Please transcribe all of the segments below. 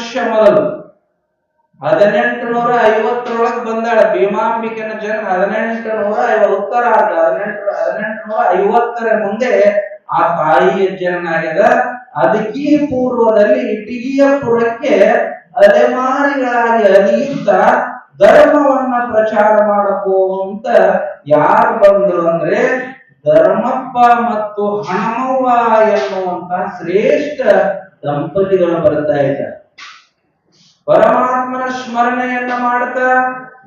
ವರ್ಷ ಮೊದಲು ಹದಿನೆಂಟು ನೂರ ಐವತ್ತರೊಳಗೆ ಬಂದಾಳ ಭೀಮಾಂಬಿಕೆನ ಜನ್ಮ ಹದಿನೆಂಟು ನೂರ ಉತ್ತರ ಹದಿನೆಂಟು ಹದಿನೆಂಟು ನೂರ ಐವತ್ತರ ಮುಂದೆ ಆ ತಾಯಿಯ ಜನ್ಮ ಆಗ್ಯದ. ಅದಕ್ಕೆ ಪೂರ್ವದಲ್ಲಿ ಇಟಗಿಯ ಪುರಕ್ಕೆ ಅಲೆಮಾರಿಗಳಾಗಿ ಅಲಿಯುತ್ತ ಧರ್ಮವನ್ನ ಪ್ರಚಾರ ಮಾಡಬೇಕು ಅಂತ ಯಾರು ಬಂದ್ರು ಅಂದ್ರೆ ಧರ್ಮಪ್ಪ ಮತ್ತು ಹಣಮವ್ವ ಎನ್ನುವಂತ ಶ್ರೇಷ್ಠ ದಂಪತಿಗಳು ಬರ್ತಾ ಇದ್ದಾರೆ ಪರಮಾತ್ಮನ ಸ್ಮರಣೆಯನ್ನ ಮಾಡ್ತಾ,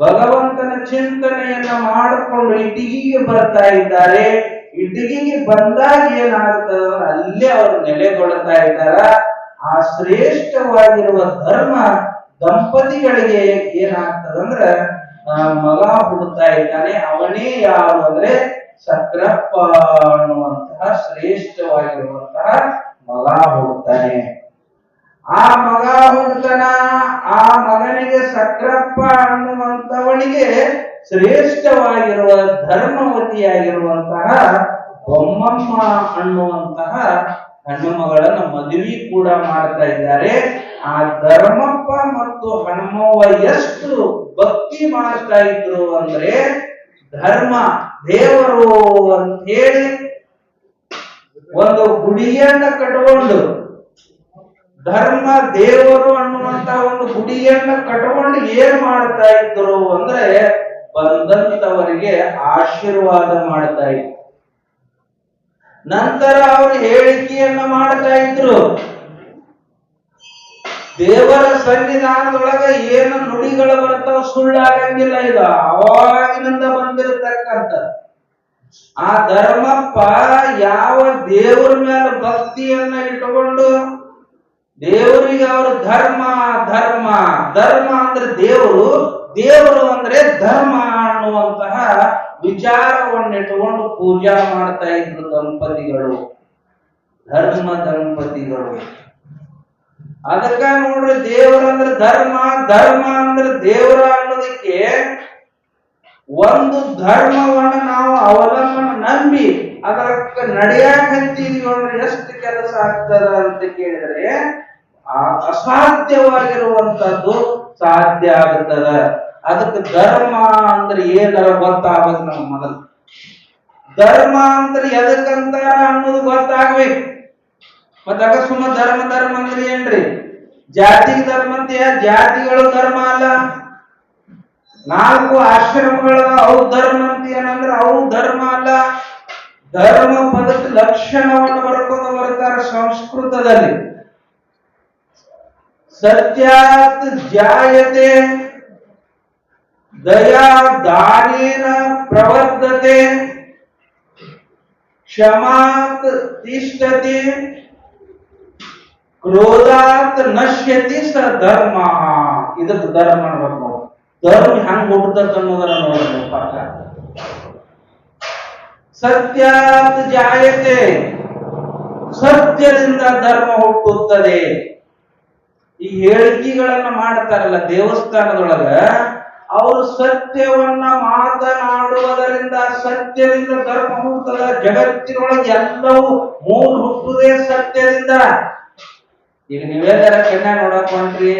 ಭಗವಂತನ ಚಿಂತನೆಯನ್ನ ಮಾಡಿಕೊಂಡು ಇಟಗಿಗೆ ಬರ್ತಾ ಇದ್ದಾರೆ. ಇಟಗಿಗೆ ಬಂದಾಗ ಏನಾಗ್ತದ ಅಲ್ಲೇ ಅವರು ನೆಲೆಗೊಳ್ತಾ ಇದ್ದಾರ. ಆ ಶ್ರೇಷ್ಠವಾಗಿರುವ ಧರ್ಮ ದಂಪತಿಗಳಿಗೆ ಏನಾಗ್ತದಂದ್ರ ಮಗ ಹುಡುಕ್ತಾ ಇದ್ದಾನೆ, ಅವನೇ ಯಾರು ಅಂದ್ರೆ ಸಕ್ರಪ್ಪ ಅನ್ನುವಂತಹ ಶ್ರೇಷ್ಠವಾಗಿರುವಂತಹ ಮಗ ಹುಡುಕ್ತಾನೆ ಆ ಮಗ ಹುಡುಗನ, ಆ ಮಗನಿಗೆ ಸಕ್ರಪ್ಪ ಅನ್ನುವಂತವನಿಗೆ ಶ್ರೇಷ್ಠವಾಗಿರುವ ಧರ್ಮವತಿಯಾಗಿರುವಂತಹ ಬೊಮ್ಮಮ್ಮ ಅನ್ನುವಂತಹ ಹೆಣ್ಣು ಮಗಳನ್ನ ಮದುವೆ ಕೂಡ ಮಾಡ್ತಾ ಇದ್ದಾರೆ. ಆ ಧರ್ಮಪ್ಪ ಮತ್ತು ಹನುಮವ್ವ ಎಷ್ಟು ಭಕ್ತಿ ಮಾಡ್ತಾ ಇದ್ರು ಅಂದ್ರೆ ಧರ್ಮ, ದೇವರು ಅಂತ ಹೇಳಿ ಒಂದು ಗುಡಿಯನ್ನ ಕಟ್ಕೊಂಡು ಧರ್ಮ ದೇವರು ಅನ್ನುವಂತ ಒಂದು ಗುಡಿಯನ್ನ ಕಟ್ಕೊಂಡು ಏನ್ ಮಾಡ್ತಾ ಇದ್ರು ಅಂದ್ರೆ ಬಂದಂತವರಿಗೆ ಆಶೀರ್ವಾದ ಮಾಡ್ತಾ ಇದ್ರು. ನಂತರ ಅವರು ಹೇಳಿಕೆಯನ್ನ ಮಾಡ್ತಾ ಇದ್ರು. ದೇವರ ಸನ್ನಿಧಾನದೊಳಗ ಏನು ನುಡಿಗಳು ಬರ್ತಾವ ಸುಳ್ಳಾಗಂಗಿಲ್ಲ ಇದು. ಅವಾಗಿನಿಂದ ಬಂದಿರತಕ್ಕಂತ. ಆ ಧರ್ಮಪ್ಪ ಯಾವ ದೇವರ ಮೇಲೆ ಭಕ್ತಿಯನ್ನ ಇಟ್ಟುಕೊಂಡು ದೇವರಿಗೆ ಅವರು ಧರ್ಮ ಧರ್ಮ ಧರ್ಮ ಅಂದ್ರೆ ದೇವರು ದೇವರು ಅಂದ್ರೆ ಧರ್ಮ ಅನ್ನುವಂತಹ ವಿಚಾರವನ್ನಿಟ್ಟುಕೊಂಡು ಪೂಜಾ ಮಾಡ್ತಾ ಇದ್ರು ದಂಪತಿಗಳು. ಧರ್ಮ ದಂಪತಿಗಳು. ಅದಕ್ಕ ನೋಡ್ರಿ ದೇವರಂದ್ರೆ ಧರ್ಮ ಧರ್ಮ ಅಂದ್ರೆ ದೇವರ ಅನ್ನೋದಕ್ಕೆ ಒಂದು ಧರ್ಮವನ್ನ ನಾವು ಅವಲಂಬನ ನಂಬಿ ಅದಕ್ಕೆ ನಡೆಯಾಕ ನೋಡ್ರಿ, ಎಷ್ಟು ಕೆಲಸ ಆಗ್ತದ ಅಂತ ಕೇಳಿದ್ರೆ ಆ ಅಸಾಧ್ಯವಾಗಿರುವಂತದ್ದು ಸಾಧ್ಯ ಆಗುತ್ತದ ಅದಕ್ಕೆ ಧರ್ಮ ಅಂದ್ರೆ ಏನರ ಗೊತ್ತಾಗಬೇಕು ನಮ್ಮ ಮೊದಲು. ಧರ್ಮ ಅಂದ್ರೆ ಎದಕ್ಕಂತಾರ ಅನ್ನೋದು ಗೊತ್ತಾಗ್ಬೇಕು. ಮತ್ತ ಅಕಸ್ಮಾತ್ ಧರ್ಮ ಧರ್ಮ ಅಂದ್ರೆ ಏನ್ರಿ? ಜಾತಿ, ಧರ್ಮ ಅಂತ ಜಾತಿಗಳು ಧರ್ಮ ಅಲ್ಲ. ನಾಲ್ಕು ಆಶ್ರಮಗಳ ಅವು ಧರ್ಮ ಅಂತ ಏನಂದ್ರೆ ಅವು ಧರ್ಮ ಅಲ್ಲ. ಧರ್ಮ ಪದದ ಲಕ್ಷಣವನ್ನು ಬರ್ಕೊಂಡು ಬರ್ತಾರೆ ಸಂಸ್ಕೃತದಲ್ಲಿ. ಸತ್ಯಾತ್ ಜಾಯತೆ, ದಯಾ ದಾನೇನ ಪ್ರವರ್ಧತೆ ಕ್ಷಮಾತ್ ತಿಷ್ಟತೆ, ಕ್ರೋಧಾತ್ ನಶ್ಯತಿ ಸ ಧರ್ಮ. ಇದಕ್ಕೆ ಧರ್ಮ ಅನ್ಬೇಕು ಧರ್ಮ ಹೆಂಗ್ ಹುಟ್ಟುತ್ತ ಅನ್ನೋದನ್ನ ನೋಡ್ಬೇಕು ಪಾಠ ಸತ್ಯಾತ್ ಜಾಯತೆ, ಸತ್ಯದಿಂದ ಧರ್ಮ ಹುಟ್ಟುತ್ತದೆ. ಈ ಹೇಳಿಕೆಗಳನ್ನ ಮಾಡ್ತಾರಲ್ಲ ದೇವಸ್ಥಾನದೊಳಗ, ಅವರು ಸತ್ಯವನ್ನ ಮಾತನಾಡುವುದರಿಂದ, ಸತ್ಯದಿಂದ ಧರ್ಮ ಹುಟ್ಟದ ಜಗತ್ತಿನೊಳಗೆ ಎಲ್ಲವೂ ಮೂಲ ಹುಟ್ಟುವುದೇ ಸತ್ಯದಿಂದ. ಈಗ ನೀವೆಲ್ಲರ ಚೆನ್ನಾಗಿ ನೋಡಕ್ ಹೊಂಟ್ರಿ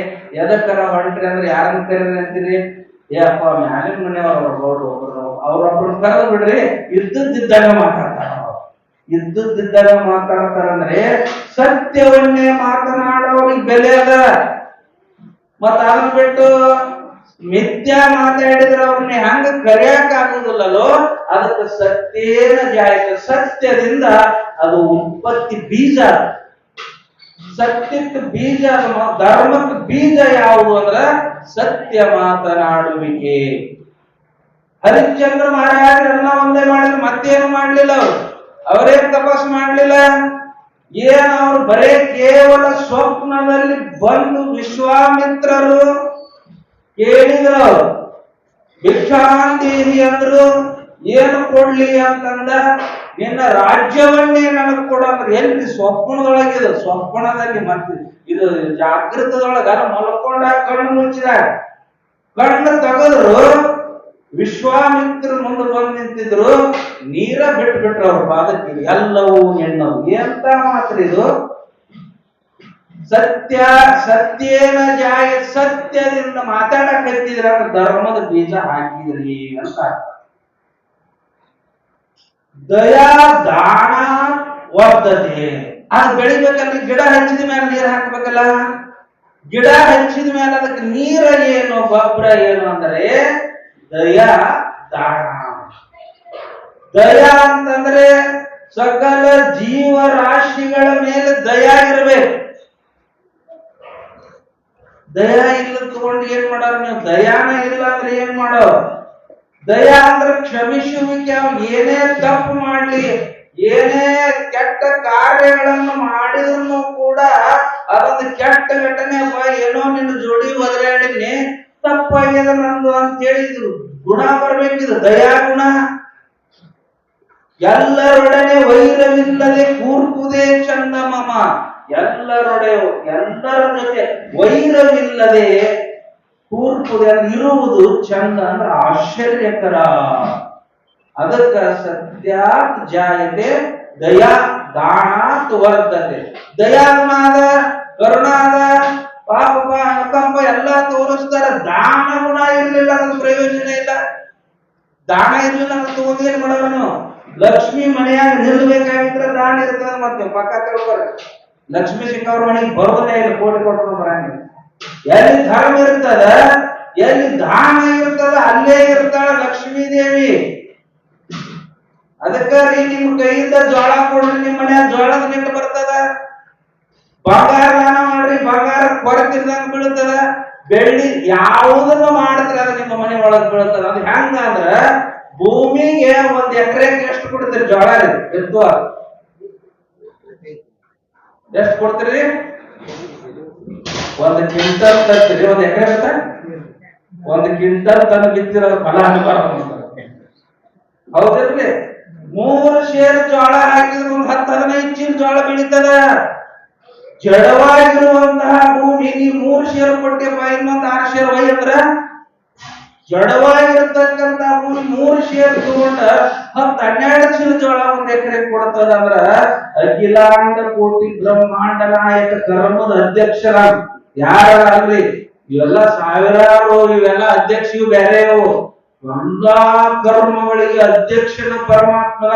ಎದಕ್ಕರ ಹೊಂಟ್ರಿ ಅಂದ್ರೆ ಯಾರನ್ನ ಕರೀರಿ ಅಂತೀರಿ? ಏ ಅಪ್ಪ, ಮ್ಯಾಲಿನ ಮನೆಯವ್ರು ಅವ್ರ ಅವ್ರೊಬ್ರು ಕರೆದು ಬಿಡ್ರಿ, ಇದ್ದದ್ದಿದ್ದಾಗ ಮಾತಾಡ್ತಾರ ಅವ್ರು. ಇದ್ದದ್ದಿದ್ದಾಗ ಮಾತಾಡ್ತಾರಂದ್ರೆ ಸತ್ಯವನ್ನೇ ಮಾತನಾಡೋರಿಗೆ ಬೆಲೆ ಅದ. ಮತ್ತ ಅದನ್ನ ಬಿಟ್ಟು ಮಿಥ್ಯಾ ಮಾತಾಡಿದ್ರೆ ಅವ್ರನ್ನ ಹೆಂಗ ಕರೆಯಕ್ ಆಗುದಿಲ್ಲಲ್ಲೋ ಅದಕ್ಕೆ ಸತ್ಯೇನ ಜಾಯಿತ, ಸತ್ಯದಿಂದ ಅದು ಉತ್ಪತ್ತಿ ಬೀಜ ಸತ್ಯಕ್ಕೆ ಬೀಜ ಧರ್ಮಕ್ಕೆ ಬೀಜ ಯಾವುದು ಅಂದ್ರ ಸತ್ಯ ಮಾತನಾಡುವಿಕೆ. ಹರಿಶ್ಚಂದ್ರ ಮಹಾರಾಜರನ್ನ ಒಂದೇ ಮಾಡಿದ್ರು, ಮತ್ತೇನು ಮಾಡ್ಲಿಲ್ಲ ಅವ್ರು? ಅವರೇನ್ ತಪಸ್ ಮಾಡ್ಲಿಲ್ಲ? ಏನ್ ಅವ್ರು ಬರೇ ಕೇವಲ ಸ್ವಪ್ನದಲ್ಲಿ ಬಂದು ವಿಶ್ವಾಮಿತ್ರರು ಕೇಳಿದ್ರು ಅವ್ರು. ಭಿಕ್ಷಾಂದೇಹಿ ಅಂದ್ರು, ಏನು ಕೊಡ್ಲಿ ಅಂತಂದ, ನಿನ್ನ ರಾಜ್ಯವನ್ನೇ ನನಗ್ ಕೊಡು ಅಂದ್ರೆ. ಎಲ್ಲಿ ಇದು ಸ್ವಪ್ನದಲ್ಲಿ ಮತ್ತೆ ಇದು ಜಾಗೃತದೊಳಗ ಮಲ್ಕೊಂಡ ಕಣ್ಣು ಮುಚ್ಚಿದ ಕಣ್ಣು ತೆಗೆದ್ರು ವಿಶ್ವಾಮಿತ್ರ ಮುಂದೆ ಬಂದು ನಿಂತಿದ್ರು, ನೀರ ಬಿಟ್ಟು ಬಿಟ್ರು ಅವ್ರ ಪಾದಕ್ಕೆ. ಎಲ್ಲವೂ ಎಣ್ಣವು ಎಂತ ಮಾತ್ರ ಇದು? ಸತ್ಯ, ಸತ್ಯೇನ ಜಾಯ, ಸತ್ಯದಿಂದ ಮಾತಾಡಕತ್ತಿದ್ರ ಧರ್ಮದ ಬೀಜ ಹಾಕಿದ್ರಿ ಅಂತ. ದಯಾ ದಾನ ವರ್ಧತೆ ಅದು ಬೆಳಿಬೇಕಂದ್ರೆ ಗಿಡ ಹಚ್ಚಿದ ಮೇಲೆ ನೀರ್ ಹಾಕ್ಬೇಕಲ್ಲ? ಗಿಡ ಹಚ್ಚಿದ ಮೇಲೆ ಅದಕ್ಕೆ ನೀರ ಏನು, ಗೊಬ್ಬರ ಏನು ಅಂದ್ರೆ ದಯಾ ದಾನ. ದಯಾ ಅಂತಂದ್ರೆ ಸಕಲ ಜೀವರಾಶಿಗಳ ಮೇಲೆ ದಯಾ ಇರಬೇಕು. ದಯಾ ಇಲ್ಲ ತಗೊಂಡು ಏನ್ ಮಾಡೋರು ನೀವು? ದಯಾನ ಇಲ್ಲ ಅಂದ್ರೆ ಏನ್ ಮಾಡೋ ದಯಾ ಅಂದ್ರೆ ಕ್ಷಮಿಸುವಿಕೆ. ಅವ್ನು ಏನೇ ತಪ್ಪು ಮಾಡ್ಲಿ, ಏನೇ ಕೆಟ್ಟ ಕಾರ್ಯಗಳನ್ನು ಮಾಡಿದ್ರು ಕೂಡ ಅದೊಂದು ಕೆಟ್ಟ ಘಟನೆ ಏನೋ ನಿನ್ನ ಜೋಡಿ ಒದರಾಡಿನಿ ತಪ್ಪಾಗ್ಯದ ನಂದು ಅಂತ ಹೇಳಿದ್ರು. ಗುಣ ಬರ್ಬೇಕಿದ್ರು ದಯಾ ಗುಣ. ಎಲ್ಲರೊಡನೆ ವೈರವಿಲ್ಲದೆ ಕೂರ್ಪುದೇ ಚಂದ ಮಮ. ಎಲ್ಲರೊಡೆ, ಎಲ್ಲರ ಜೊತೆ ವೈರವಿಲ್ಲದೆ ಕೂರ್ಕುದೆ ಇರುವುದು ಚಂದ ಅಂದ್ರೆ ಆಶ್ಚರ್ಯಕರ. ಅದಕ್ಕ ಸತ್ಯಾತ್ ಜಾಯತೆ, ದಯಾ ದಾಣಾತ್ ವರ್ಧತೆ. ದಯಾತ್ಮಾದ, ಕರುಣಾದ ಪಾಪ ಅನುಕಂಪ ಎಲ್ಲ ತೋರಿಸ್ತಾರೆ. ದಾನ ಗುಣ ಇರಲಿಲ್ಲ ಅದ್ರ ಪ್ರಯೋಜನ ಇಲ್ಲ. ದಾನ ಇರ್ಲಿಲ್ಲ ಅಂತ ತಗೊಂಡು ಏನ್ ಲಕ್ಷ್ಮಿ ಮನೆಯಾಗ ನಿಲ್ಬೇಕಾಗಿದ್ರೆ ದಾನ ಇರ್ತದೆ ಮತ್ತೆ, ಪಕ್ಕ ತಿಳ್ಕೊರಿ ಲಕ್ಷ್ಮಿ ಸಿಕ್ಕವ್ರ ಮನೆಗೆ ಬರೋದೇ ಇಲ್ಲ, ಕೋಟಿ ಕೊಟ್ಟು ಬರಂಗ ಎಲ್ಲಿ ಧರ್ಮ ಇರ್ತದ, ಎಲ್ಲಿ ದಾನ ಇರ್ತದ, ಅಲ್ಲೇ ಇರ್ತಾಳ ಲಕ್ಷ್ಮೀ ದೇವಿ. ಅದಕ್ಕ ರೀ ನಿಮ್ ಕೈಯಿಂದ ಜೋಳ ಕೊಡ್ರಿ, ನಿಮ್ ಮನ್ಯಾಗ ಜೋಳದ ನಿಟ್ಟು ಬರ್ತದ. ಬಂಗಾರ ಕೊರತಿರ್ದಂಗ ಬೀಳ್ತದ? ಬೆಳ್ಳಿ ಯಾವುದನ್ನ ಮಾಡಿದ್ರೆ ಅದು ನಿಮ್ಮ ಮನೆ ಒಳಗೆ ಬೀಳ್ತದ? ಅದು ಹೆಂಗ ಅಂದ್ರ ಭೂಮಿಗೆ ಒಂದ್ ಎಕರೆಗೆ ಎಷ್ಟು ಕೊಡ್ತೀರಿ ಜೋಳ ಎದ್ದು ಎಷ್ಟು ಕೊಡ್ತೀರಿ? ಒಂದ್ ಕ್ವಿಂಟಲ್ ತರ್ತೀರಿ. ಒಂದ್ ಎಕರೆ ಅಂತ ಒಂದ್ ಕ್ವಿಂಟಲ್ ತನ ಬಿತ್ತಿರ ಫಲ ಹೌದಿರ್ಲಿ? ಮೂರು ಶೇರ್ ಜೋಳ ಹಾಕಿದ್ರೆ ಒಂದ್ ಹತ್ತು ಹದಿನೈದು ಚೀಲ ಜೋಳ ಬೆಳೀತದ? ಜಡವಾಗಿರುವಂತಹ ಭೂಮಿಗೆ ಮೂರು ಶೇರ್ ಕೊಟ್ಟೆಪ್ಪ ಇನ್ನೊಂದು ಆರು ಶೇರ್ ಅಂದ್ರ? ಜಡವಾಗಿರ್ತಕ್ಕಂತ ಭೂಮಿ, ಮೂರು ಶೇರ್ ತಗೊಂಡ ಹತ್ತು ಹನ್ನೆರಡು ಚೀಲ ಜೋಳ ಒಂದ್ ಎಕರೆ ಕೊಡ್ತದ ಅಂದ್ರ ಅಖಿಲಾಂಡ ಕೋಟಿ ಬ್ರಹ್ಮಾಂಡ ನಾಯಕ ಕರ್ಮದ ಅಧ್ಯಕ್ಷರ ಯಾರ ಅಲ್ರಿ? ಇವೆಲ್ಲ ಸಾವಿರಾರು, ಇವೆಲ್ಲ ಅಧ್ಯಕ್ಷ ಇವು ಬೇರೆ ಎಲ್ಲಾ ಕರ್ಮಗಳಿಗೆ ಅಧ್ಯಕ್ಷನ ಪರಮಾತ್ಮನ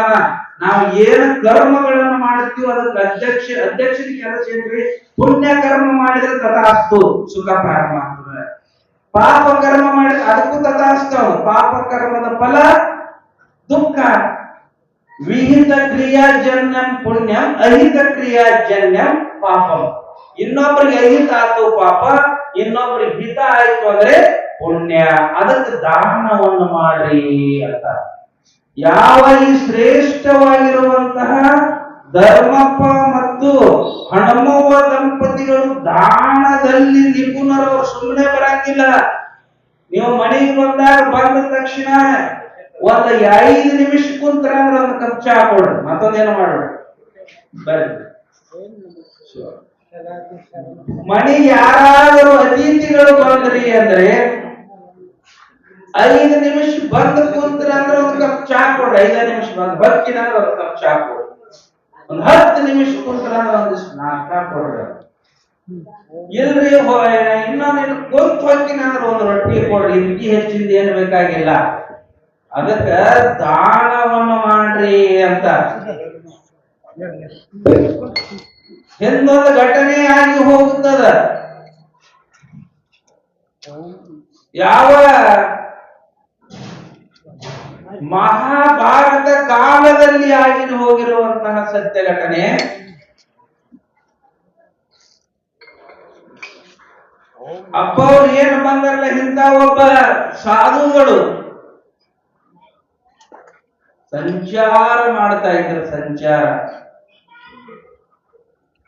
ನಾವು ಏನು ಕರ್ಮಗಳನ್ನು ಮಾಡುತ್ತೀವೋ ಅದಕ್ಕೆ ಅಧ್ಯಕ್ಷ, ಅಧ್ಯಕ್ಷನ ಕೆಲಸ ಏನ್ರಿ? ಪುಣ್ಯ ಕರ್ಮ ಮಾಡಿದ್ರೆ ತಥಾಸ್ತು ಸುಖ ಪ್ರಾರಂಭ ಆಗ್ತದೆ ಪಾಪ ಕರ್ಮ ಮಾಡಿದ್ರೆ ಅದಕ್ಕೂ ತಥಾಸ್ತವ ಪಾಪ ಕರ್ಮದ ಫಲ ದುಃಖ. ವಿಹಿತ ಕ್ರಿಯಾಜನ್ಯಂ ಪುಣ್ಯ, ಅಹಿತ ಕ್ರಿಯಾಜನ್ಯಂ ಪಾಪಂ. ಇನ್ನೊಬ್ಬರಿಗೆ ಅಹಿತ ಆಯ್ತು ಪಾಪ ಇನ್ನೊಬ್ಬರಿಗೆ ಹಿತ ಆಯ್ತು ಅಂದ್ರೆ ಪುಣ್ಯ. ಅದಕ್ಕೆ ದಾನವನ್ನು ಮಾಡಿ ಅಂತ. ಯಾವ ಈ ಶ್ರೇಷ್ಠವಾಗಿರುವಂತಹ ಧರ್ಮಪ್ಪ ಮತ್ತು ಹಣಮವ್ವ ದಂಪತಿಗಳು ದಾನದಲ್ಲಿ ನಿಪುಣರವರು ಸುಮ್ಮನೆ ಬರಂಗಿಲ್ಲ. ನೀವು ಮನೆಗೆ ಬಂದಾಗ ಬಂದ ತಕ್ಷಣ ಒಂದ್ ಐದು ನಿಮಿಷ ಕುಂತರ ಅಂದ್ರೆ ಒಂದು ಖರ್ಚು ಚಾ ಕೊಡ್ರಿ ಮತ್ತೊಂದೇನು ಮಾಡೋಣ? ಬರ್ರಿ. ಮನೆಗೆ ಯಾರಾದರೂ ಅತಿಥಿಗಳು ಬಂದ್ರಿ ಅಂದ್ರೆ ಐದು ನಿಮಿಷ ಬಂದ ಕುಂತ್ರ ಅಂದ್ರೆ ಒಂದು ಕೊಡ್ರಿ ಐದು ನಿಮಿಷ ಬಂದು ಒಂದು ಕಪ್ ಚಾ ಕೊಡ್ರಿ ಒಂದ್ ಹತ್ತು ನಿಮಿಷ ಕುಂತ್ರ ಅಂದ್ರೆ ಒಂದಿಷ್ಟು ನಾಲ್ಕ ಕೊಡ್ರಿ ಇಲ್ರಿ ಇನ್ನೊಂದು ಕುಂತ್ ಹೊಕ್ಕಿನ ಅಂದ್ರೆ ಒಂದು ರೊಟ್ಟಿ ಕೊಡ್ರಿ ಇದಕ್ಕೆ ಹೆಚ್ಚಿಂದ ಏನು ಬೇಕಾಗಿಲ್ಲ. ಅದಕ್ಕ ದಾನವನ್ನು ಮಾಡ್ರಿ ಅಂತ. ಹಿಂದೊಂದು ಘಟನೆ ಆಗಿ ಹೋಗುತ್ತದ. ಯಾವ ಮಹಾಭಾರತ ಕಾಲದಲ್ಲಿ ಆಗಿ ಹೋಗಿರುವಂತಹ ಸತ್ಯ ಘಟನೆ. ಅಪ್ಪ ಅವ್ರು ಏನು ಬಂದಲ್ಲ ಇಂತ ಒಬ್ಬ ಸಾಧುಗಳು. ಸಂಚಾರ ಮಾಡ್ತಾ ಇದ್ರು, ಸಂಚಾರ.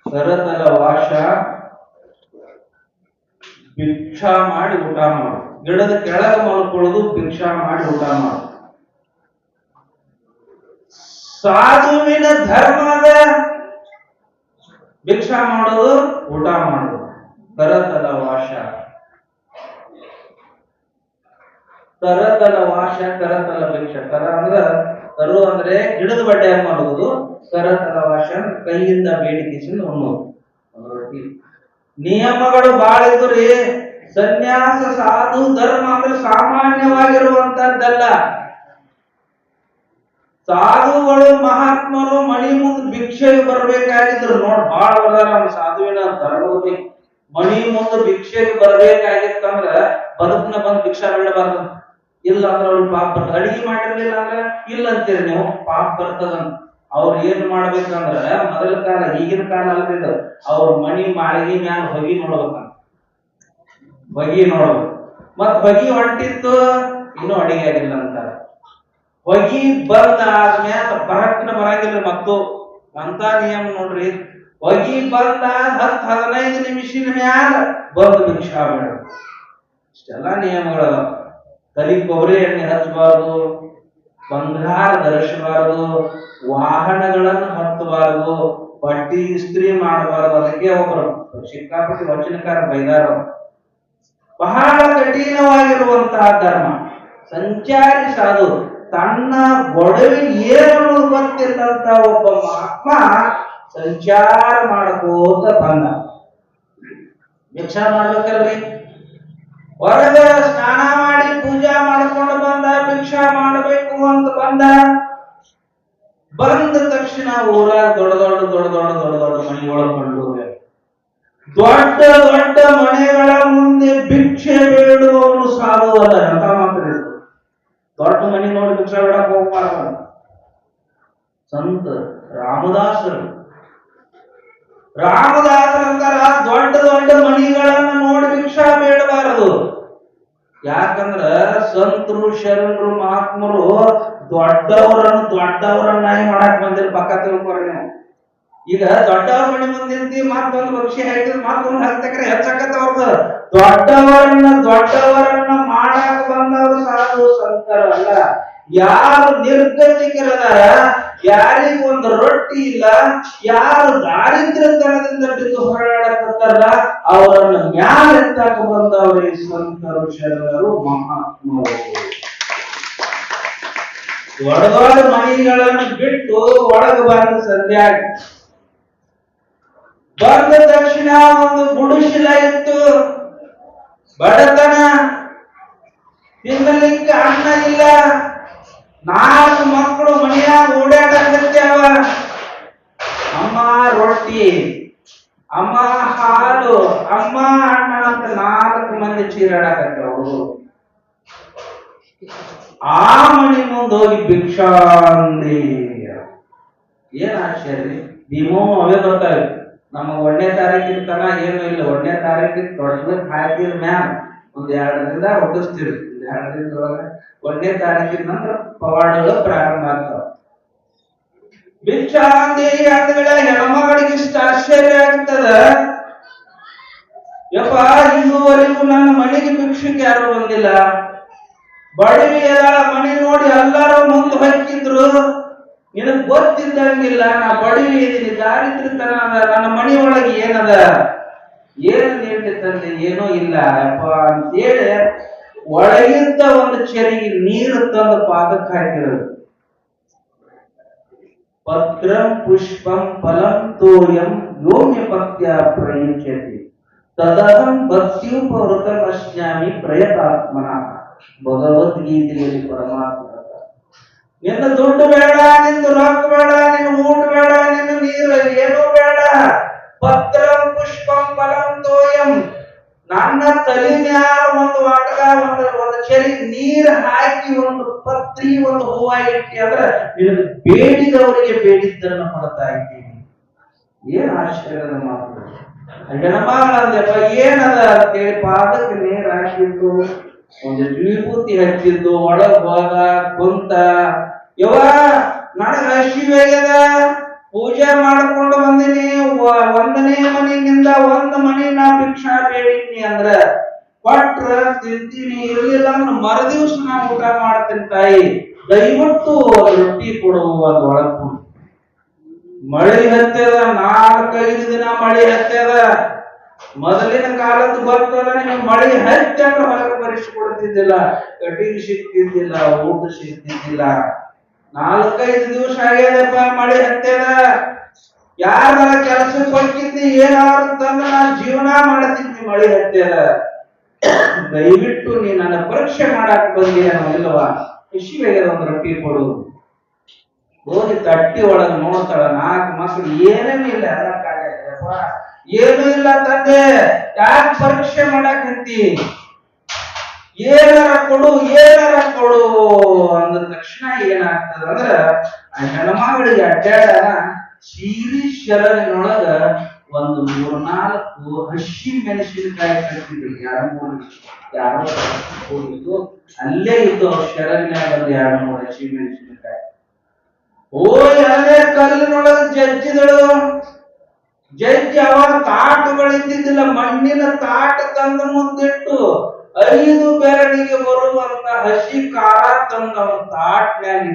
ಸರತಲ ವಾಶ ಭಿಕ್ಷಾ ಮಾಡಿ ಊಟ ಮಾಡು ಗಿಡದ ಕೆಳಗೆ ಮಲ್ಕೊಳ್ಳೋದು, ಭಿಕ್ಷಾ ಮಾಡಿ ಊಟ ಮಾಡು ಸಾಧುವಿನ ಧರ್ಮದ ಭಿಕ್ಷಾ ಮಾಡೋದು, ಊಟ ಮಾಡೋದು. ಕರತಲ ವಾಶ. ಕರತಲ ವಾಶ ಕರತಲ ಭಿಕ್ಷ. ಕರ ಅಂದ್ರ ಕರು ಅಂದ್ರೆ ಗಿಡದ ಬಟ್ಟೆ ಮಾಡುವುದು. ಕರತಲ ವಾಶ ಕೈಯಿಂದ ಬೇಡಿಕೆಸಿಂದ ಉಣ್ಣೋದು ನಿಯಮಗಳು ಬಾಳ ಇದ್ರಿ ಸನ್ಯಾಸ, ಸಾಧು, ಧರ್ಮ ಅಂದ್ರೆ ಸಾಮಾನ್ಯವಾಗಿರುವಂತದ್ದಲ್ಲ ಸಾಧುಗಳು, ಮಹಾತ್ಮರು ಮಣಿ ಮುಂದೆ ಭಿಕ್ಷೆಗೆ ಬರ್ಬೇಕಾಗಿದ್ರು. ನೋಡ್ ಬಾಳ ಬರ್ದಾರ ನಮ್ಮ ಸಾಧುವಿನ ಧರ್ಮದಲ್ಲಿ ಮಣಿ ಮುಂದೆ ಭಿಕ್ಷೆಗೆ ಬರ್ಬೇಕಾಗಿತ್ತಂದ್ರ ಬದುಕನ ಬಂದ್ ಭಿಕ್ಷಾ ಬೇಡಬಾರ್ದು. ಇಲ್ಲ ಅಂದ್ರೆ ಅವ್ರಿಗೆ ಪಾಪ ಬರ್ತದೆ ಅಡಿಗೆ ಮಾಡಿರ್ಲಿಲ್ಲ ಅಂದ್ರೆ ಇಲ್ಲ ಅಂತೀರಿ ನೀವು, ಪಾಪ ಬರ್ತದಂತ ಅವ್ರು ಏನ್ ಮಾಡ್ಬೇಕಂದ್ರ ಮೊದಲ ಕಾಲ, ಈಗಿನ ಕಾಲ ಅಲ್ದಿದ್ದು ಅವ್ರ ಮಣಿ ಮಾಳಿಗೆ ಮ್ಯಾಲ ಹೊಗಿ ನೋಡ್ಬೇಕಂತ. ಬಗಿ ನೋಡ್ಬೇಕು. ಮತ್ ಬಗಿ ಹೊಂಟಿತ್ತು, ಇನ್ನೂ ಅಡಿಗೆ ಆಗಿಲ್ಲ ಅಂತಾರೆ ಹೊಗಿ ಬಂದ ಆದ್ಮ್ಯಾಲ ಬರಕ್ನ ಬರಂಗಿಲ್ಲ ಮತ್ತು ಅಂತ ನಿಯಮ ನೋಡ್ರಿ. ಹೊಗಿ ಬಂದ ಹತ್ತು ಹದಿನೈದು ನಿಮಿಷದ ಮ್ಯಾಲ ಬಂದು ಭಿಕ್ಷಾ ಬೇಡ ಇಷ್ಟೆಲ್ಲ ನಿಯಮಗಳು ತಲೆ ಕೊಬ್ಬರಿ ಎಣ್ಣೆ ಹಚ್ಚಬಾರ್ದು, ಬಂಗಾರ ಧರಿಸಬಾರದು, ವಾಹನಗಳನ್ನು ಹತ್ತಬಾರದು, ಬಟ್ಟಿ ಇಸ್ತ್ರಿ ಮಾಡಬಾರದು, ಅದಕ್ಕೆ ಒಬ್ಬರು ಸಿಕ್ಕಾಪಟ್ಟಿ ವಚನಕಾರ ಬೈದಾರ ಬಹಳ ಕಠಿಣವಾಗಿರುವಂತಹ ಧರ್ಮ. ಸಂಚಾರಿ ಸಾಧು. ತನ್ನ ಗೊಡವಿ ಏನು ಗೊತ್ತಿಲ್ಲಂತ ಒಬ್ಬ ಮಹಾತ್ಮ ಸಂಚಾರ ಮಾಡ್ಕೋತ ಬಂದ. ಭಿಕ್ಷಾ ಮಾಡ್ಬೇಕಲ್ರಿ? ಹೊರಗ ಸ್ನಾನ ಮಾಡಿ ಪೂಜಾ ಮಾಡ್ಕೊಂಡು ಬಂದ, ಭಿಕ್ಷಾ ಮಾಡಬೇಕು ಅಂತ ಬಂದ. ಬಂದ ತಕ್ಷಣ ಊರಾಗ ದೊಡ್ಡ ದೊಡ್ಡ ದೊಡ್ಡ ದೊಡ್ಡ ದೊಡ್ಡ ದೊಡ್ಡ ಮನೆಗಳ ಕಂಡು ದೊಡ್ಡ ದೊಡ್ಡ ಮನೆಗಳ ಮುಂದೆ ಭಿಕ್ಷೆ ಬೇಡುವವನು ಸಾಧುವಲ್ಲ ಅಂತ ಮಾತ್ರ? ದೊಡ್ಡ ಮನೆ ನೋಡಿ ಭಿಕ್ಷ ಬೇಡಕ್ ಹೋಗ್ಬಾರ್ದು ಸಂತ ರಾಮದಾಸರು. ರಾಮದಾಸರಂತರ ದೊಡ್ಡ ದೊಡ್ಡ ಮನಿಗಳನ್ನ ನೋಡಿ ಭಿಕ್ಷಾ ಬೇಡಬಾರದು. ಯಾಕಂದ್ರ ಸಂತರು, ಶರಣರು, ಮಹಾತ್ಮರು ದೊಡ್ಡವರನ್ನು ದೊಡ್ಡವರನ್ನಾಗಿ ಮಾಡಕ್ ಬಂದಿರ ಪಕ್ಕ ತಿಳ್ಕೊರಿ ನೀವು. ಈಗ ದೊಡ್ಡವ್ರ ಮನೆ ಮುಂದಿಂದ ನಿಂತಿ ಮತ್ತೊಂದು ಪಕ್ಷಿ ಹಾಕಿದ್ರೆ ಮತ್ತೊಂದು ಹತ್ತಕ್ರೆ ಹೆಚ್ಚಕತ್ತವ್ರದ್ದು ದೊಡ್ಡವರನ್ನ ದೊಡ್ಡವರನ್ನ ಮಾಡಾಕ ಬಂದವರು ಸಾಧು ಸಂತರಲ್ಲ. ಯಾರು ನಿರ್ಗತಿಕರದಾರ ಯಾರಿಗೂ ಒಂದು ರೊಟ್ಟಿ ಇಲ್ಲ, ಯಾರು ದಾರಿದ್ರ್ಯತನದಿಂದ ಬಿದ್ದು ಹೋರಾಡಕತ್ತಾರ ಅವರನ್ನ ಮ್ಯಾಲ ಎತ್ತಾಕ ಬಂದವರೇ ಸಂತರು ಶರಣರು ಮಹಾತ್ಮರು. ದೊಡ್ಡ ಮಣಿಗಳನ್ನು ಬಿಟ್ಟು ಒಳಗೆ ಬಂದ ಸಂಧ್ಯಾ ಬಂದ ತಕ್ಷಣ ಒಂದು ಗುಡಿಸಿಲ ಇತ್ತು. ಬಡತನ. ತಿನ್ನಲಿಕ್ಕೆ ಅನ್ನ ಇಲ್ಲ. ನಾಲ್ಕು ಮಕ್ಕಳು ಮನೆಯಾಗ ಓಡಾಡಕತ್ಯಾವ ಅಮ್ಮ ರೊಟ್ಟಿ, ಅಮ್ಮ ಹಾಲು, ಅಮ್ಮ ಅಣ್ಣ ಅಂತ ನಾಲ್ಕು ಮಂದಿ ಚೀರಾಡಕತ್ಯಾವ ಅವರು. ಆ ಮನೆ ಮುಂದೆ ಹೋಗಿ ಭಿಕ್ಷಾ ಅಂದಿ ಏನ್ ಆಶ್ಚರ್ಯ ನೀವು ಅವೇ ಗೊತ್ತಾಗ ಹಾಕಿದ ಮ್ಯಾಲ ಒಂದ್ ಎರಡು ದಿನದ ಹುಟ್ಟಿಸ್ತೀರಿ ಒಂದ್ ಎರಡು ದಿನದೊಳಗ ಒಂದನೇ ತಾರೀಕಿನ ನಂತರ ಪವಾಡಗಳು ಪ್ರಾರಂಭ ಆಗ್ತಾವ. ಅಂದಿ ಅಂದ್ಗಳ ಹೆಣ್ಮಗಳಿಗೆ ಇಷ್ಟ ಆಶ್ಚರ್ಯ ಆಗ್ತದ. ಯಪ್ಪ, ಇನ್ನೂವರೆಗೂ ನನ್ನ ಮನೆಗೆ ಭಿಕ್ಷಕ್ಕೆ ಯಾರು ಬಂದಿಲ್ಲ. ಬಡವಿ ಮನೆ ನೋಡಿ ಎಲ್ಲಾರು ಮುಂದೆ ಹಾಕಿದ್ರು ನಿನಗ್ ಗೊತ್ತಿದ್ದಂಗಿಲ್ಲ, ನಾ ಬಡವಿ ಇದೀನಿ. ದಾರಿದ್ರ ಅದ. ನನ್ನ ಮನೆಯೊಳಗೆ ಏನದ? ಏನ್ ತಂದೆ, ಏನೂ ಇಲ್ಲ. ಅಪ್ಪ, ಅಂತೇಳಿ ಒಳಗಿದ್ದ ಒಂದು ಚರಿಗೆ ನೀರು ತಂದು ಪಾದಕ್ಕೆ ಹಾಕಿರೋದು ಪತ್ರಂ ಪುಷ್ಪಂ ಫಲಂ ತೋಯಂ ಯೋಮ್ಯ ಪತ್ಯ ಪ್ರಯುಜ್ಯತೆ. ತದಹಂ ಭಕ್ತಿಯುಪವೃತ ಪಶ್ಯಾಮಿ ಪ್ರಯತಾತ್ಮನ. ಭಗವದ್ಗೀತೆಯಲ್ಲಿ ಪರಮಾತ್ಮ ಎಂದ ದುಡ್ಡು ಬೇಡ, ನಿಂದು ರೊಕ್ಕ ಬೇಡ ಇಟ್ಟಿ ಅಂದ್ರೆ ನಿನಗೆ ಬೇಡಿದವರಿಗೆ ಬೇಡಿದ್ದನ್ನು ಮಾಡ್ತಾ ಇದ್ದೀನಿ ಏನ್ ಆಶ್ಚರ್ಯದ ಮಾತು? ಹೆಣ್ಮಗಳಂದಪ್ಪ ಏನದ ಅಂತೇಳಿ ಪಾದಕ್ಕೆ ನೇರ ಹಾಕಿದ್ದು, ಒಂದು ವಿಭೂತಿ ಹಚ್ಚಿದ್ದು, ಒಳಗ್ ಹೋದ, ಕುಂತ. ಯವ ನನಗ ಹಸಿವಾಗ್ಯದ ಪೂಜೆ ಮಾಡ್ಕೊಂಡು ಬಂದಿನಿ. ಒಂದನೇ ಮನೆಯಿಂದ ಒಂದ್ ಮನೆ ನಾ ಭಿಕ್ಷಾ ಬೇಡಿನಿ ಅಂದ್ರ, ಕೊಟ್ರ ತಿಂತೀನಿ, ಇರ್ಲಿಲ್ಲ ಅಂದ್ರೆ ಮರದಿವ್ಸ ನಾ ಊಟ ಮಾಡ್ತೀನಿ ತಾಯಿ. ದಯವಿಟ್ಟು ರೊಟ್ಟಿ ಕೊಡುವ ಒಂದು. ಮಳೆ ಹತ್ತದ, ನಾಲ್ಕೈದು ದಿನ ಮಳೆ ಹತ್ತದ. ಮೊದಲಿನ ಕಾಲದ ಬರ್ತದ, ನೀವು ಮಳೆ ಹತ್ತಿ ಅಂದ್ರೆ ಹೊರಗೆ ಬರಿಸಿಕೊಡ್ತಿದ್ದಿಲ್ಲ ಕಟಿಂಗ್ ಸಿಗ್ತಿದ್ದಿಲ್ಲ ಊಟ ಸಿಗ್ತಿದ್ದಿಲ್ಲ ನಾಲ್ಕೈದು ದಿವಸ ಆಗ್ಯದಪ್ಪ, ಮಳೆ ಹತ್ತದ. ಯಾರ ಕೆಲಸಕ್ಕೆ ಕೊಟ್ಟಿದ್ದೆ ಏನಾರು ತಂದು ನಾನು ಜೀವನ ಮಾಡ್ತಿದ್ದೆ ಮಳೆ ಹತ್ತಿರ ದಯವಿಟ್ಟು ನೀ ನನ್ನ ಪರೀಕ್ಷೆ ಮಾಡಕ್ ಬಂದಿ ಖುಷಿಗೆ ಒಂದು ರೊಟ್ಟಿ ಕೊಡೋದು ಹೋಗಿ ತಟ್ಟಿ ಒಳಗೆ ನೋಡ್ತಾಳ, ನಾಲ್ಕು ಮಕ್ಕಳು ಏನೇನು ಇಲ್ಲ ಏನೂ ಇಲ್ಲ ತಂದೆ, ಯಾಕೆ ಪರೀಕ್ಷೆ ಮಾಡಾಕಂತಿ ಏನಾರ ಕೊಡು ಏನಾರ ಕೊಡು ಅಂದ ತಕ್ಷಣ ಏನಾಗ್ತದ ಅಂದ್ರ, ಆ ಹೆಣ್ಮಗಳಿಗೆ ಅಡ್ಡಾಡ ಸೀರಿ ಶರಣಿನೊಳಗ ಒಂದು ಮೂರ್ನಾಲ್ಕು ಹಸಿ ಮೆಣಸಿನಕಾಯಿ ಕಟ್ಟಿದ್ರು. ಎರಡು ಮೂರು ಯಾರೋ ಅಲ್ಲೇ ಇದ್ದು ಅವ್ರ ಶರಣ್ಯಾಗ ಒಂದು ಎರಡು ಮೂರು ಹಸಿ ಮೆಣಸಿನಕಾಯಿ. ಓ ಎರಡೇ ಕಲ್ಲಿನೊಳಗೆ ಜಜ್ಜಿದಳು. ಜಜ್ಜಿ ಅವಾಗ ತಾಟುಗಳಿದ್ದಿದ್ದಿಲ್ಲ ಮಣ್ಣಿನ ತಾಟ ತಂದು ಮುಂದಿಟ್ಟು ಐದು ಬೆರಳಿಗೆ ಬರುವಂತ ಹಸಿ ಖಾರ ತಂದ ಅವನ ತಾಟ್ನ್ಯಾಗ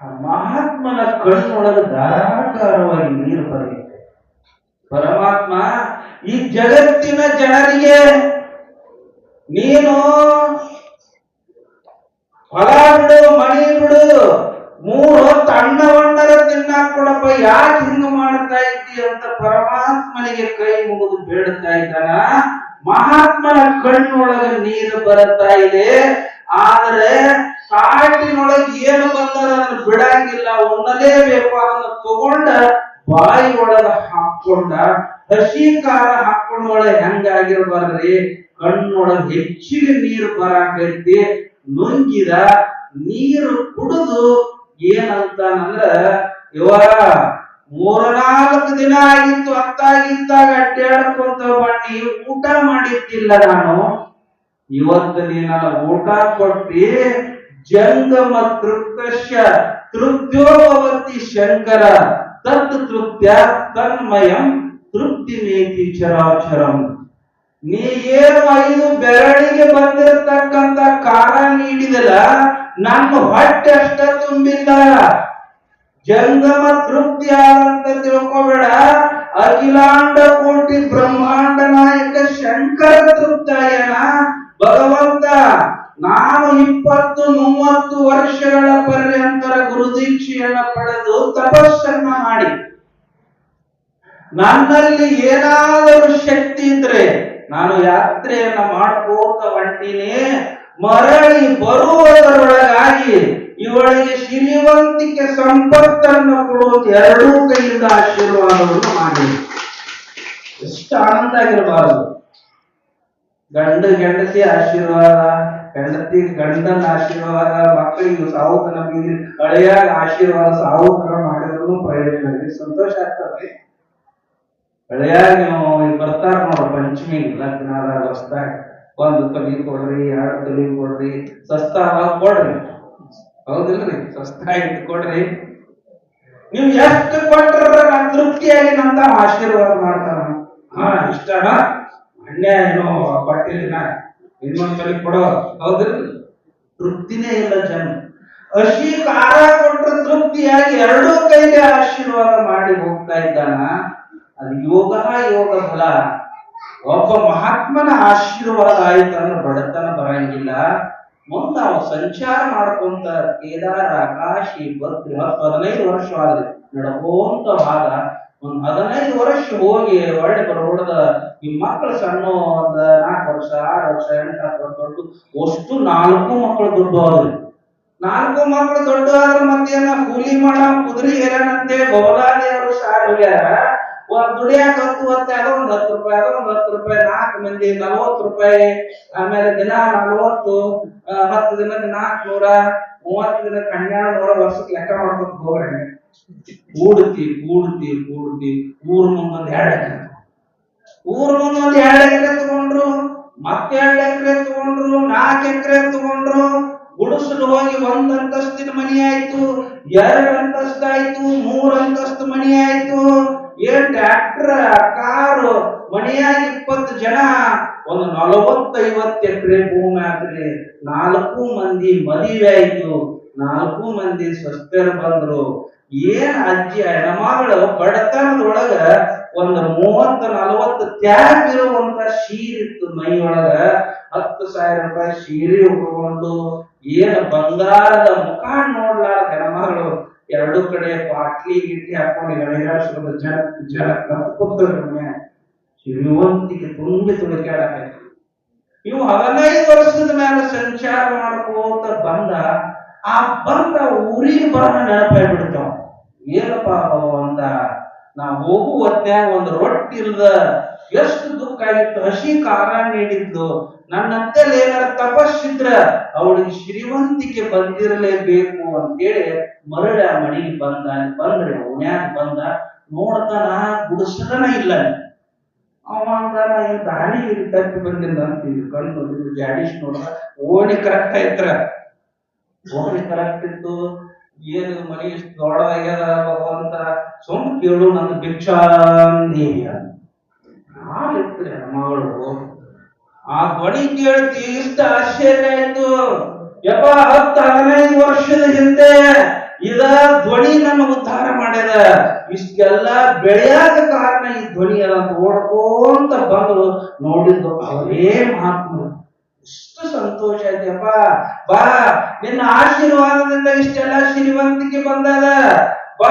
ಆ ಮಹಾತ್ಮನ ಕಣ್ಣೊಳಗೆ ಧಾರಾಕಾರವಾಗಿ ನೀರು ಬರೆಯುತ್ತೆ ಪರಮಾತ್ಮ, ಈ ಜಗತ್ತಿನ ಜನರಿಗೆ ನೀನು ಹೊಲ ಬಿಡು ಮಣಿ ಬಿಡು, ಮೂರು ಹೊತ್ತು ಅನ್ನವಣ್ಣರ ತಿನ್ನಾಕ್ ಕೊಡಪ್ಪ, ಯಾಕೆ ಹಿಂಗ ಮಾಡ್ತಾ ಇದ್ದಿ ಅಂತ ಪರಮಾತ್ಮನಿಗೆ ಕೈ ಮುಗಿದು ಬೇಡುತ್ತಾ ಇದ್ದಾನ. ಮಹಾತ್ಮನ ಕಣ್ಣೊಳಗೆ ನೀರು ಬರುತ್ತಾ ಇದೆ. ಆದ್ರೆ ಕಾಟಿನೊಳಗೆ ಏನು ಬಂದ ನನ್ನ ಬಿಡಂಗಿಲ್ಲ. ಉಣ್ಣಲೇಬೇಕು ಅದನ್ನ ತಗೊಂಡ ಬಾಯಿ ಒಳಗ ಹಾಕೊಂಡ ಹಸಿ ಖಾರ ಹಾಕೊಂಡೊಳಗೆ ಹೆಂಗಾಗಿರ್ಬಾರ್ದ್ರಿ? ಕಣ್ಣೊಳಗೆ ಹೆಚ್ಚಿಗೆ ನೀರು ಬರಾಕೈತಿ. ನುಂಗಿದ ನೀರು ಕುಡಿದು ಏನಂತಾನಂದ್ರ ಇವ ಮೂರ್ನಾಲ್ಕು ದಿನ ಆಗಿತ್ತು ಅತ್ತಾಗಿದ್ದಾಗ ಅಡ್ಡಾಡ್ಕೊಂತ ಬನ್ನಿ ಊಟ ಮಾಡಿದ್ದಿಲ್ಲ ನಾನು. ಇವತ್ತು ನೀನಲ್ಲ ಊಟ ಕೊಟ್ಟಿ ಜಂಗಮ ತೃಪ್ತಶ ತೃಪ್ತೋಪವರ್ತಿ ಶಂಕರ ತತ್ ತೃಪ್ತ್ಯ ತನ್ಮಯಂ ತೃಪ್ತಿ ನೀತಿ ಚರಾಚರಂ. ನೀ ಏನು ಐದು ಬೆರಳಿಗೆ ಬಂದಿರತಕ್ಕಂತ ಕಾರ ನೀಡಿದಲ್ಲ ನನ್ನ ಹೊಟ್ಟೆ ಅಷ್ಟ ತುಂಬಿಲ್ಲ ಜಂಗಮ ತೃಪ್ತಿ ಆದಂತ ತಿಳ್ಕೊಬೇಡ ಅಖಿಲಾಂಡ ಕೋಟಿ ಬ್ರಹ್ಮಾಂಡ ನಾಯಕ ಶಂಕರ ತೃಪ್ತಾಯನ ಭಗವಂತ ನಾನು ಇಪ್ಪತ್ತು ಮೂವತ್ತು ವರ್ಷಗಳ ಪರ್ಯಂತರ ಗುರುದೀಕ್ಷೆಯನ್ನ ಪಡೆದು ತಪಸ್ಸನ್ನ ಮಾಡಿ ನನ್ನಲ್ಲಿ ಏನಾದರೂ ಶಕ್ತಿ ಇದ್ರೆ ನಾನು ಯಾತ್ರೆಯನ್ನ ಮಾಡ್ಕೋತ ಹೊಂಟಿನಿ. ಮರಳಿ ಬರುವುದರೊಳಗಾಗಿ ಇವಳಿಗೆ ಶ್ರೀಮಂತಿಕೆ ಸಂಪತ್ತನ್ನು ಕೊಡುವಂತ ಎರಡೂ ಕೈಯಿಂದ ಆಶೀರ್ವಾದವನ್ನು ಮಾಡಿ ಎಷ್ಟು ಆನಂದ ಆಗಿರಬಾರದು. ಗಂಡ ಗಂಡತಿ ಆಶೀರ್ವಾದ ಗಂಡತಿ ಗಂಡನ ಆಶೀರ್ವಾದ, ಮಕ್ಕಳಿಗೆ ಸಾವುತನ ಬೀದಿ ಹಳೆಯಾಗ ಆಶೀರ್ವಾದ ಸಾವುಕರ ಮಾಡಿದ್ರು ಪ್ರಯೋಜನ. ಸಂತೋಷ ಆಗ್ತದೆ. ಹಳೆಯಾಗ ನೀವು ಬರ್ತಾರ ನೋಡ್ರಿ, ಪಂಚಮಿ ಲಗ್ನಾದ ಹೊಸ್ದಾಗ ಒಂದು ತೊಲಿ ಕೊಡ್ರಿ ಎರಡು ತೊಲಿ ಕೊಡ್ರಿ ಸಸ್ತಾ ಕೊಡ್ರಿ. ಹೌದಿಲ್ರಿ ಸಸ್ತಾ ಇಟ್ಟು ಕೊಡ್ರಿ. ನೀವು ಎಷ್ಟು ಕೊಟ್ರ ನಾನು ತೃಪ್ತಿಯಾಗಿ ನಂತ ಆಶೀರ್ವಾದ ಮಾಡ್ತಾರ ಹಾ, ಇಷ್ಟ ಅಣ್ಣ. ಏನೋ ಕೊಟ್ಟಿಲ್ಲ ಇನ್ನೊಂದ್ ಸಲ ಕೊಡೋ. ಹೌದಿಲ್ರಿ. ತೃಪ್ತಿನೇ ಇಲ್ಲ ಜನ. ಅಶೀರ್ವಾದ ಖಾರ ಕೊಟ್ರೆ ತೃಪ್ತಿಯಾಗಿ ಎರಡೂ ಕೈಗೆ ಆಶೀರ್ವಾದ ಮಾಡಿ ಹೋಗ್ತಾ ಇದ್ದಾನ. ಅದು ಯೋಗ ಯೋಗ ಫಲ ಒಬ್ಬ ಮಹಾತ್ಮನ ಆಶೀರ್ವಾದ ಆಯ್ತಂದ್ರೆ ಬಡತನ ಬರಂಗಿಲ್ಲ. ಮುಂದ ಅವ ಸಂಚಾರ ಮಾಡ್ಕೊಂತ ಕೇದಾರ, ಕಾಶಿ ಬದ್ರಿ ಹತ್ತು ಹದಿನೈದು ವರ್ಷ ಆದ್ರೆ ನಡ್ಕೊಂತ ಭಾಗ ಒಂದ್ ಹದಿನೈದು ವರ್ಷ ಹೋಗಿ ಒಳ್ಳೆ ಬರೋಡದ ಈ ಮಕ್ಕಳು ಸಣ್ಣ ಒಂದ್ ನಾಲ್ಕು ವರ್ಷ, ಆರು ವರ್ಷ, ಎಂಟು ವರ್ಷ ದೊಡ್ಡ ಅಷ್ಟು ನಾಲ್ಕು ಮಕ್ಕಳು ದೊಡ್ಡ ಆದ್ರಿ ನಾಲ್ಕು ಮಕ್ಕಳು ದೊಡ್ಡ ಆದ್ರ ಮತ್ತೇನ? ಕೂಲಿ ಮಾಡ, ಕುದುರೆ ಹೇರನಂತೆ ಅವರು ಸಾರ್ ಹೋಗ್ಯಾರ ದುಡಿಯಾಕ ಹತ್ತು ಹೊತ್ತೆ ಅದೊಂದು ಹತ್ತು ರೂಪಾಯಿ ಅದೊಂದು ಹತ್ತು ರೂಪಾಯಿ, ನಾಲ್ಕು ಮಂದಿ ನಲವತ್ತು ರೂಪಾಯಿ, ಆಮೇಲೆ ದಿನ ನಲವತ್ತು ಹತ್ತು ದಿನಕ್ಕೆ ನಾಲ್ಕುನೂರ, ಮೂವತ್ತು ದಿನಕ್ಕೆ ಹನ್ನೆರಡು ನೂರ ವರ್ಷಕ್ಕೆ ಲೆಕ್ಕ ಮಾಡ್ಕೊಂಡು ಹೋಗ್ರಿ ಕೂಡ್ತಿ ಕೂಡ್ತಿ ಕೂಡ್ತಿ. ಊರ್ ಮುಂದೊಂದು ಎರಡು ಎಕರೆ ಊರ್ ಮುಂದೊಂದು ಎರಡು ಎಕರೆ ತಗೊಂಡ್ರು, ಮತ್ತೆ ಎರಡು ಎಕರೆ ತಗೊಂಡ್ರು, ನಾಲ್ಕು ಎಕರೆ ತಗೊಂಡ್ರು. ಗುಡಿಸಲು ಹೋಗಿ ಒಂದ್ ಅಂತಸ್ತಿನ ಮನಿ ಆಯ್ತು, ಎರಡು ಅಂತಸ್ತಾಯ್ತು, ಮೂರ್ ಅಂತಸ್ತು ಮನಿ ಆಯ್ತು. ಏನ್ ಟ್ರ್ಯಾಕ್ಟರ್ ಕಾರು ಮನೆಯಾಗಿ ಇಪ್ಪತ್ತು ಜನ, ಒಂದು ನಲವತ್ತೈವತ್ತು ಎಕರೆ ಭೂಮಿ ಆದ್ರೆ ನಾಲ್ಕು ಮಂದಿ ಮದುವೆ ಆಯ್ತು. ನಾಲ್ಕು ಮಂದಿ ಸ್ವಸ್ಥರು ಬಂದ್ರು. ಏನ್ ಅಜ್ಜಿ ಹೆಣಮಗಳು ಬಡತನದೊಳಗ ಒಂದು ಮೂವತ್ತು, ನಲವತ್ತು ತ್ಯಾಗ ಇರುವಂತ ಶೀರಿತ್ತು ಮೈ ಒಳಗ ಹತ್ತು ಸಾವಿರ ರೂಪಾಯಿ ಶೀರಿ ಉಟ್ಕೊಂಡು, ಏನ್ ಬಂಗಾರದ ಮುಖ ನೋಡ್ಲಾರ ಎರಡು ಕಡೆ ಬಾಟ್ಲಿ ಗಿಟ್ಲಿ ಹಾಕೊಂಡು ಎಳೆಗಾಡ್ಸ್ಕೊಂಡು ಜನ ಜನ ಅಂತ ಕೂತ್ಕೊಂಡ್ರು ಶ್ರೀಮಂತಿಗೆ ತುಂಬಿ ತುಳಿಕಾಡಕೈತಿ ಇವು ಹದಿನೈದು ವರ್ಷದ ಮೇಲೆ ಸಂಚಾರ ಮಾಡ್ಕೋತ ಬಂದ, ಆ ಬಂದ ಊರಿಗೆ ಬರೋಣ ನೆನಪಾಗಿ ಬಿಡ್ತಾವ. ಏನಪ್ಪ ಅಂದ ನಾ ಹೋಗು ಹೊತ್ನ್ಯಾಗ ಒಂದು ರೊಟ್ಟಿ ಇಲ್ದ ಎಷ್ಟು ದುಃಖ ಆಗಿತ್ತು ಹಸಿ ಕಾರ ನೀಡಿದ್ಲು ನನ್ನ ಏನಾರ ತಪಸ್ಸಿದ್ರ ಅವಳಿಗೆ ಶ್ರೀಮಂತಿಕೆ ಬಂದಿರಲೇಬೇಕು ಅಂತೇಳಿ ಮರಳ ಮಣಿ ಬಂದ, ಬಂದ್ರೆ ಓಣ್ಯಾಗ ಬಂದ ನೋಡ್ತಾನ ಗುಡಿಸದನ ಇಲ್ಲ ಅಲ್ಲಿ. ಅವ ಅಂದಾನ ಏನ್ ದಾರಿ ತಪ್ಪಿ ಬಂದಿಲ್ಲ ಅಂತೀವಿ ಕಣ್ಣು ಜಾಡಿಸ್ ನೋಡ್ರ ಓಣಿ ಕರೆಕ್ಟ್ ಐತ್ರ. ಓಣಿ ಕರೆಕ್ಟ್ ಇತ್ತು. ಏನು ಮನೆ ಇಷ್ಟು ದೊಡ್ಡದಾಗ್ಯದ ಭಗವಂತ ಸುಮ್ ಕೇಳು ನನ್ನ ಭಿಕ್ಷಾಂದೇವಿ ನಾಳಿತ್ರಿ ಮಗಳು ಆ ಧ್ವನಿ ಕೇಳ್ತಿ ಇಷ್ಟ ಆಶ್ಚರ್ಯ ಆಯ್ತು. ಯಪ್ಪ, ಹತ್ತು ಹದಿನೈದು ವರ್ಷದ ಹಿಂದೆ ಇದ ಧ್ವನಿ ನನ್ನ ಉದ್ಧಾರ ಮಾಡ್ಯದ ಇಷ್ಟೆಲ್ಲ ಬೆಳೆಯಾದ ಕಾರಣ ಈ ಧ್ವನಿ ಅಂತ ಓಡ್ಕೋಂತ ಬಂದು ನೋಡಿದ್ದು ಅವರೇ ಮಹಾತ್ಮರು. ಇಷ್ಟು ಸಂತೋಷ ಆಯ್ತಪ್ಪ ಬಾ, ನಿನ್ನ ಆಶೀರ್ವಾದದಿಂದ ಇಷ್ಟೆಲ್ಲ ಶ್ರೀವಂತಿಕೆ ಬಂದದ. ಬಾ